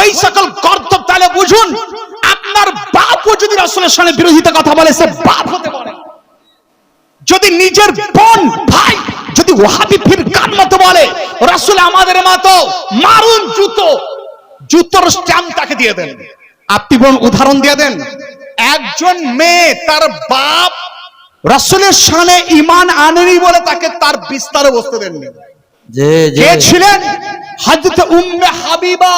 ওই সকল কর্তব তাহলে বুঝুন আপনার বাপও যদি রাসূলের সামনে বিরোধিতা কথা বলে সে বাপ হতে পারে। যদি নিজের বোন ভাই যদি ওহাবি ফিরকার মতো বলে রাসূল আমাদের মতো মারুন জুতো জুতোর স্ট্যাম্প তাকে দিয়ে দেন। আপনি বোন উদাহরণ দিয়ে দেন একজন মেয়ে তার বাপ রাসূলের সামনে ইমান আনেনি বলে তাকে তার বিস্তারে বসতে দেননি। কে ছিলেন? হযরত উম্মে হাবিবা।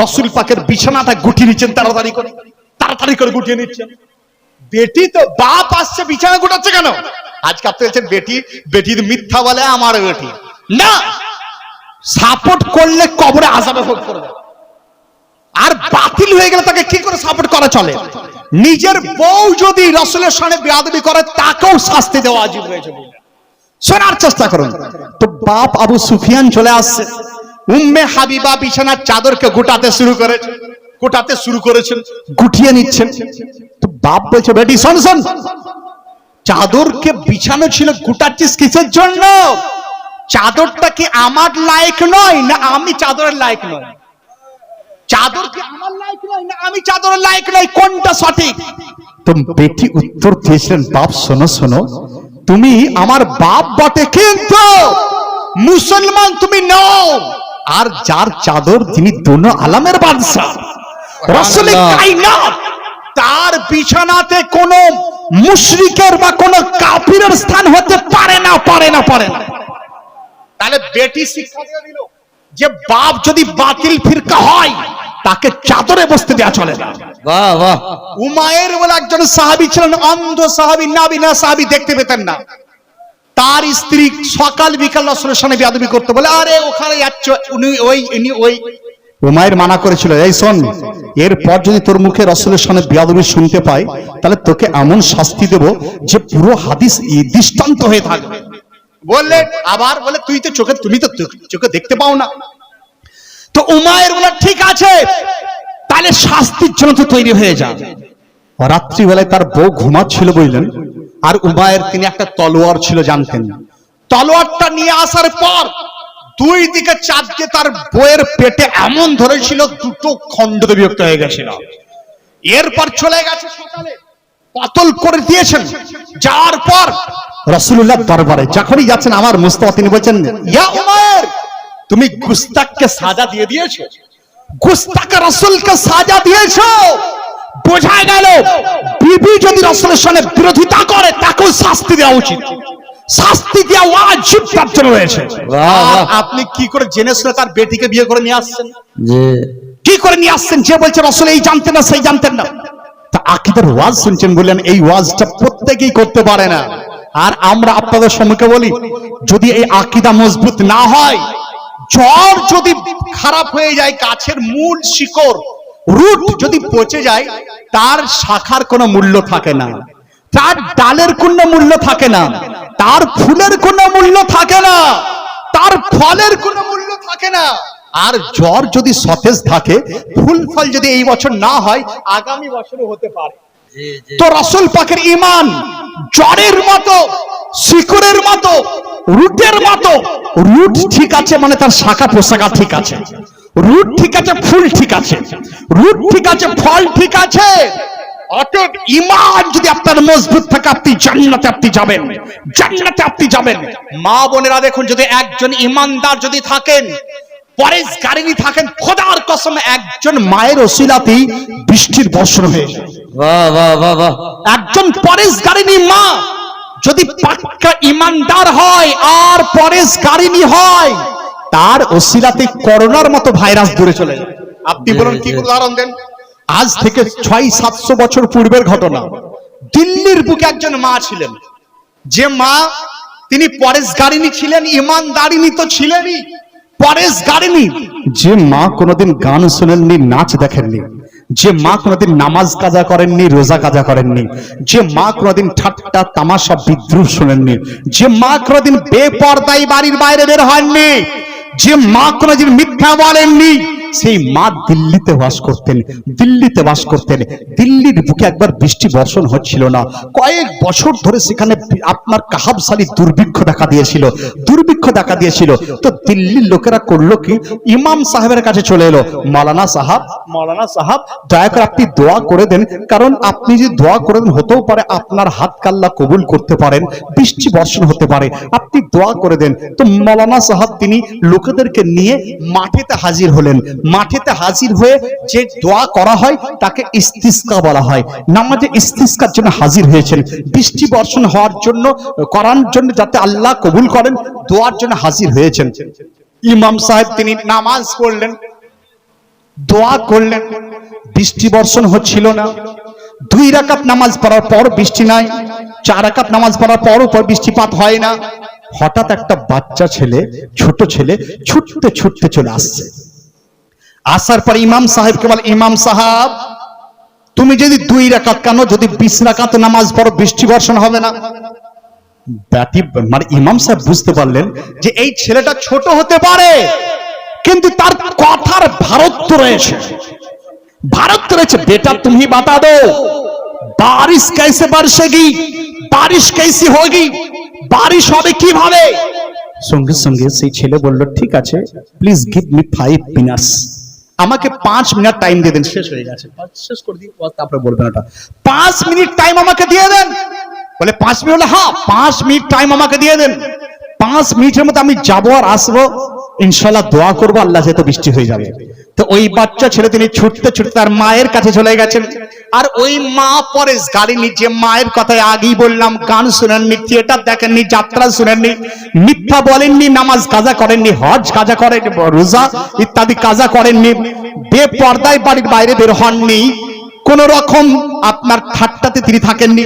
রাসূল পাকের বিছানাটা গুটিয়ে নিচ্ছেন, তাড়াতাড়ি করে তাড়াতাড়ি করে গুটিয়ে নিচ্ছেন। বেটি তো বাপ আসছে, বিছানা গোটাচ্ছে কেন? আজকে আপনি বলছেন, বেটি বেটি তো মিথ্যা বলে আমার বেটি। না! সাপোর্ট করলে কবরে আজাবে আর বাতিল হয়ে গেলে তাকে কি করে সাপোর্ট করা চলে? নিজের বউ যদি রসুলের সামনে বেয়াদবি করে, তাকেও শাস্তি দেওয়া আজীব বলে। শোনার চেষ্টা করুন। তো বাপ আবু সুফিয়ান চলে আসছে। উম্মে হাবিবা বিছানার চাদরকে গোটাতে শুরু করেছে। গোটাতে শুরু করেছেন, গুটিয়ে নিচ্ছেন। তো বাপ বলছে, বেটি, শোন শোন। চাদরকে বিছানো ছিল গোটাচ্ছিস কিসের জন্য? চাদরটা কি আমার লায়ক নয় না আমি চাদরের লায়ক নয়? চাদর কি আমার লায়ক নয়? না আমি চাদরের নয় কোনটা সঠিক? তো বেটি উত্তর দিয়েছিলেন বাপ শোনো শোনো। তুমি আমার বাপ বটে কিন্তু মুসলমান তুমি নও। আর যার চাদর তিনি দোনো আলামের বাদশা রসুল কাইনাত তার বিছানাতে কোন মুশরিকের বা কোন কাফিরের স্থান হতে পারে না পারে না পারে না। তাহলে বেটি শিক্ষা দিয়ে দিল। যে বাপ যদি বাতিল ফিরকা হয় তাকে চাদরে বসতে দেওয়া চলে না। বাহ বাহ। উমায়ের বলে একজন সাহাবী ছিলেন অন্ধ সাহাবী নাবিনা সাহাবী দেখতে পেতেন না। তার স্ত্রী সকাল বিকাল রসুলের সামনে বিয়াদবি করতে বলে আরে ওখানে যাচ্ছ উনি ওই ইনি ওই। উমায়ের মানা করেছিল এই শোন এরপর যদি তোর মুখে রসুলের সামনে বিয়াদবি শুনতে পাই তাহলে তোকে এমন শাস্তি দেব যে পুরো হাদিস দৃষ্টান্ত হয়ে থাকবে। বললে আবার বলে, তুই তো চোখে, তুমি তো চোখে দেখতে পাও না। তো উমায়ের বলে ঠিক আছে, তাহলে শাস্তির জন্য তো তৈরি হয়ে যা। রাত্রিবেলায় তার বউ ঘুমাচ্ছিল বললেন আর উমায়ের তিনি একটা তলোয়ার ছিল জানতেন। তলোয়ারটা নিয়ে আসার পর দুই দিকে চাঁদকে তার বইয়ের পেটে এমন ধরেছিল, দুটো খণ্ডতে বিভক্ত হয়ে গেছিল। এরপর চলে গেছে সকালে। কতল করে দিয়েছেন। যাওয়ার পর রসুল্লাহ দরবারে যখনই যাচ্ছেন আমার মুস্তফা তিনি বলছেন ইয়া তুমি গুস্তাককে সাজা দিয়ে দিয়েছ। গুস্তাক রসুলকে সাজা দিয়েছ। বোঝা গেল বিবি যদি রসুলের সঙ্গে বিরোধিতা করে তাকেও শাস্তি দেওয়া উচিত। শাস্তি দেওয়া ওয়াজিব তার জন্য রয়েছে। আপনি কি করে জেনে শুনে তার বেটিকে বিয়ে করে নিয়ে আসছেন? কি করে নিয়ে আসছেন? যে বলছে রসুল এই জানতেন না সেই জানতেন না। তা আকিদের ওয়াজ শুনছেন বললেন এই ওয়াজটা প্রত্যেকেই করতে পারে না। আর আমরা আপনাদের সম্মুখে বলি, যদি এই আকিদা মজবুত না হয় জ্বর যদি খারাপ হয়ে যায়, গাছের মূল শিকড়, রুট যদি পচে যায়, তার শাখার কোনো মূল্য থাকে না। তার ডালের কোনো মূল্য থাকে না। তার ফুলের কোনো মূল্য থাকে না। তার ফলের কোনো মূল্য থাকে না। আর জ্বর যদি সতেজ থাকে, ফুল ফল যদি এই বছর না হয়, আগামী বছরে হতে পারে। তো রসুল পাকের ইমান জ্বরের মতো, শিকড়ের মতো, রুটের মতো, রুট ঠিক আছে মানে তার শাখা পোশাকা ঠিক আছে, রুট ঠিক আছে, ফুল ঠিক আছে, রুট ঠিক আছে, ফল ঠিক আছে ইমান যদি আপনার মজবুত থাকে, আপনি জান্নাতে আপনি যাবেন, জান্নাতে আপনি যাবেন। মা বোনেরা দেখুন, যদি একজন ইমানদার যদি থাকেন পরেশ থাকেন, খোদার কসম, একজন মায়ের ওসিলাতেই বৃষ্টির বর্ষণ হয়ে যায়। একজন পরেশগারিনী মা, যদি পাক্কা ইমানদার হয় আর পরেশগারিনী হয়, তার ওসিলাতে করোনার মতো ভাইরাস দূরে চলে যায়। আপনি বলুন কি উদাহরণ দেন? আজ থেকে ছয়, সাতশো বছর পূর্বের ঘটনা। দিল্লির বুকে একজন মা ছিলেন। যে মা, তিনি পরেশগারিনী ছিলেন, ইমানদারিনী তো ছিলেনই। পরেশগারিনী, যে মা কোনোদিন গান শুনেননি, নাচ দেখেননি যে মা কোনোদিন নামাজ কাজা করেননি, রোজা কাজা করেননি, যে মা কোনোদিন ঠাট্টা তামাশা বিদ্রুপ শোনেননি, যে মা কোনোদিন বেপর্দায় বাড়ির বাইরে বের হননি, যে মা কোনোদিন মিথ্যা বলেননি সেই মা দিল্লিতে বাস করতেন, দিল্লিতে বাস করতেন। দিল্লির বুকে একবার বৃষ্টি বর্ষণ হচ্ছিল না। কয়েক বছর ধরে সেখানে আপনার কাহাবসালি দুর্ভিক্ষ দেখা দিয়েছিল, দুর্ভিক্ষ দেখা দিয়েছিল। তো দিল্লির লোকেরা করল কি? ইমাম সাহেবের কাছে চলে এলো, মালানা সাহাব মালানা সাহাব, দয়া করে আপনি দোয়া করে দেন, কারণ আপনি যদি দোয়া করে দেন হতেও পারে আপনার হাত কাল্লা কবুল করতে পারেন, বৃষ্টি বর্ষণ হতে পারে। আপনি দোয়া করে দেন। তো মালানা সাহাব তিনি লোকেদেরকে নিয়ে মাঠেতে হাজির হলেন। মাঠেতে হাজির হয়ে যে দোয়া করা হয়, তাকে ইস্তিস্কা বলা হয়। নামাজে ইস্তিস্কার জন্য হাজির হয়েছেন। বৃষ্টি বর্ষণ হওয়ার জন্য, করার জন্য যাতে আল্লাহ কবুল করেন, দোয়ার জন্য হাজির হয়েছেন। ইমাম সাহেব, তিনি নামাজ পড়লেন, দোয়া করলেন। বৃষ্টি বর্ষণ হচ্ছিল না। দুই রাকাত নামাজ পড়ার পর বৃষ্টি নাই। চার রাকাত নামাজ পড়ার পর বৃষ্টিপাত হয় না। হঠাৎ একটা বাচ্চা ছেলে, ছোট ছেলে, ছুটতে ছুটতে চলে আসছে। আসার পর ইমাম সাহেবকে বলে, ইমাম সাহাব, তুমি যদি দুই রাকাত কেন, যদি বিশ রাকাত নামাজ পড়ো, বৃষ্টি বর্ষণ হবে না। ব্যাটি মানে ইমাম সাহেব বুঝতে পারলেন যে এই ছেলেটা ছোট হতে পারে, কিন্তু তার কথার ভারত রয়েছে। ভারত রয়েছে, বেটা, তুমি বাতা দো বারিশ কেসে বর্ষেগি বারিশ কেসি হোগি, বারিশ হবে কীভাবে? সঙ্গে সঙ্গে সেই ছেলে বলল, ঠিক আছে প্লিজ গিভ মি ফাইভ মিনাস আমাকে পাঁচ মিনিট টাইম দিয়ে দেন, শেষ হয়ে গেছে। শেষ করে দিই তারপরে বলবেন ওটা। পাঁচ মিনিট টাইম আমাকে দিয়ে দেন। বলে পাঁচ মিনিট হলে হ্যাঁ পাঁচ মিনিট টাইম আমাকে দিয়ে দেন। পাঁচ মিনিটের মধ্যে আমি যাব আর আসব। ইনশাল্লাহ দোয়া করব, আল্লাহ যেহেতু বৃষ্টি হয়ে যাবে। তো ওই বাচ্চা ছেলে তিনি ছুটতে ছুটতে তার মায়ের কাছে চলে গেছেন। আর ওই মা পরে গাড়ি নিচে মায়ের কথায় আগেই বললাম, গান শুনেননি থিয়েটার দেখেননি, যাত্রা শুনেননি, মিথ্যা বলেননি, নামাজ কাজা করেননি, হজ কাজা করেননি রোজা ইত্যাদি কাজা করেননি, বেপর্দায় বাড়ির বাইরে বের হননি। কোন রকম আপনার ঠাট্টাতে তিনি থাকেননি।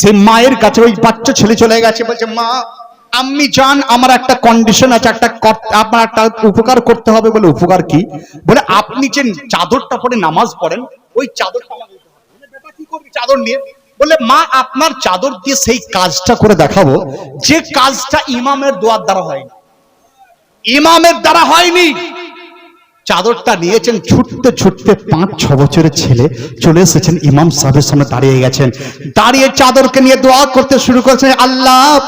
সেই মায়ের কাছে ওই বাচ্চা ছেলে চলে গেছে, বলছে, মা আম্মি জান আমার একটা কন্ডিশন আছে একটা আপনার একটা উপকার করতে হবে বলে উপকার কি? বলে আপনি যে চাদরটা পরে নামাজ পড়েন ওই চাদরটা আমাকে দিতে হবে। বলে, "বেটা, কি করবি চাদর নিয়ে? বলে মা আপনার চাদর দিয়ে সেই কাজটা করে দেখাবো যে কাজটা ইমামের দোয়ার দ্বারা হয়নি। ইমামের দ্বারা হয়নি। চাদরটা নিয়েছেন ছুটতে ছুটতে পাঁচ ছ বছরের ছেলে চলে এসেছেন ইমাম সাহেবের সামনে দাঁড়িয়ে গেছেন। দাঁড়িয়ে চাদরকে নিয়ে দোয়া করতে শুরু করেছেন আল্লাহ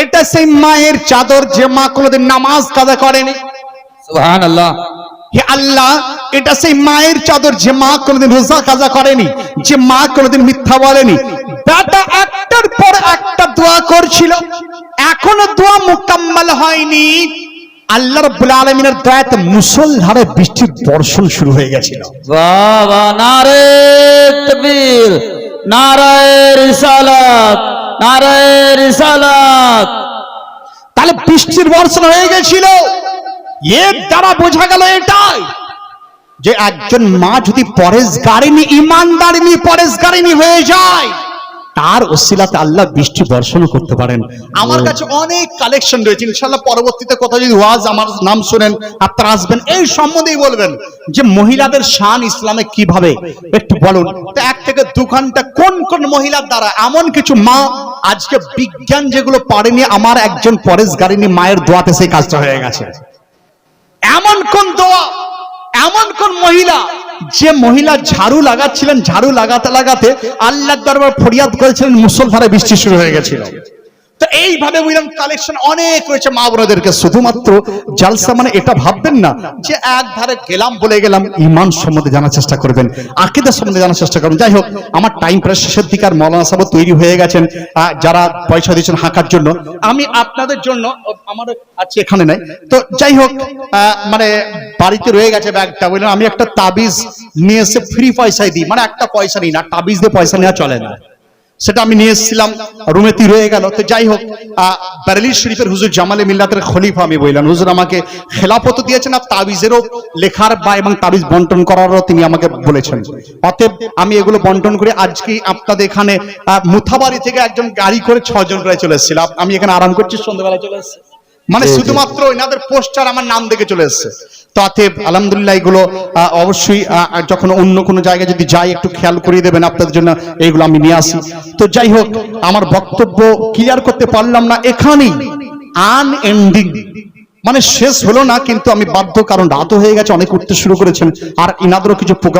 এটা সেই মায়ের চাদর যে মা কোনোদিন নামাজ কাজা করেনি। হে আল্লাহ এটা সেই মায়ের চাদর যে মা কোনোদিন রোজা কাজা করেনি যে মা কোনোদিন মিথ্যা বলেনি। বেটা একটার পর একটা দোয়া করছিল এখনও দোয়া মুকাম্মাল হয়নি। আল্লাহ রাব্বুল আলামিনের দয়াতে মুসলধারে বৃষ্টির বর্ষণ শুরু হয়ে গেছিল। বাহ নারে তকবীর নারায়ে রিসালাত। তাহলে বৃষ্টির বর্ষণ হয়ে গেছিল। এর দ্বারা বোঝা গেল এটাই যে একজন মা যদি পরেশ গাড়িনি ইমানদারিনী পরেশ গাড়িনি হয়ে যায় তার ওসিলাতে আল্লাহ বৃষ্টি বর্ষণ করতে পারেন। আমার কাছে অনেক কালেকশন রয়েছে। ইনশাল্লাহ পরবর্তীতে কথা যদি ওয়াজ, আমার নাম শুনেন, আপনারা আসবেন, এই সম্বন্ধেই বলবেন যে মহিলাদের শান ইসলামে কীভাবে? একটু বলুন এক থেকে দু ঘণ্টা কোন কোন মহিলার দ্বারা? এমন কিছু মা আজকে বিজ্ঞান যেগুলো পারেনি, আমার একজন পরেশ গাড়িনি মায়ের দোয়াতে সেই কাজটা হয়ে গেছে। এমন কোন দোয়া, এমন কোন মহিলা যে মহিলা ঝাড়ু লাগাচ্ছিলেন, ঝাড়ু লাগাতে লাগাতে আল্লাহ দরবার ফরিয়াদ করেছিলেন মুসলধারে বৃষ্টি শুরু হয়ে গেছিল। তো এইভাবে বুঝলাম কালেকশন অনেক রয়েছে মা বোনদেরকে। শুধুমাত্র জালসা মানে এটা ভাববেন না যে এক ধারে গেলাম বলে গেলাম, ইমান সম্বন্ধে জানার চেষ্টা করবেন আকিদার সম্বন্ধে জানার চেষ্টা করবেন। যাই হোক, আমার টাইম প্রায় শেষের দিকে আর মৌলানা সাহেব তৈরি হয়ে গেছেন যারা পয়সা দিয়েছেন হাঁকার জন্য। আমি আপনাদের জন্য, আমার আছে এখানে নাই। তো যাই হোক মানে বাড়িতে রয়ে গেছে ব্যাগটা, বললাম আমি একটা তাবিজ নিয়ে এসে ফ্রি পয়সায় দিই। মানে একটা পয়সা নিই না, তাবিজ দিয়ে পয়সা নেওয়া চলে না। সেটা আমি নিয়ে এসেছিলাম। রুমেতি রয়ে গেল। তো যাই হোক বারেলি শরীফের হুজুর জামালে মিল্লাতের খলিফা আমি বললাম। হুজুর আমাকে খেলাফত দিয়েছেন আর তাবিজেরও লেখার বা এবং তাবিজ বন্টন করারও তিনি আমাকে বলেছেন। অতএব আমি এগুলো বন্টন করে আজকে আপনাদের এখানে মুথাবাড়ি থেকে একজন গাড়ি করে ছজন প্রায় চলে এসেছিলাম আমি এখানে আরাম করছি সন্ধ্যাবেলা চলে এসেছি। মানে। শুধুমাত্র এনাদের পোস্টার আমার নাম দেখে চলে এসেছে। তো অতএব আলহামদুলিল্লাহ এগুলো অবশ্যই যখন অন্য কোনো জায়গায় যদি যাই একটু খেয়াল করিয়ে দেবেন আপনাদের জন্য এইগুলো আমি নিয়ে আসি। তো যাই হোক আমার বক্তব্য ক্লিয়ার করতে পারলাম না এখানেই আনএন্ডিং মানে শেষ হলো না কিন্তু আমি বাধ্য কারণ রাত হয়ে গেছে অনেক উঠতে শুরু করেছেন। আর ইনাদেরও কিছু প্রোগ্রাম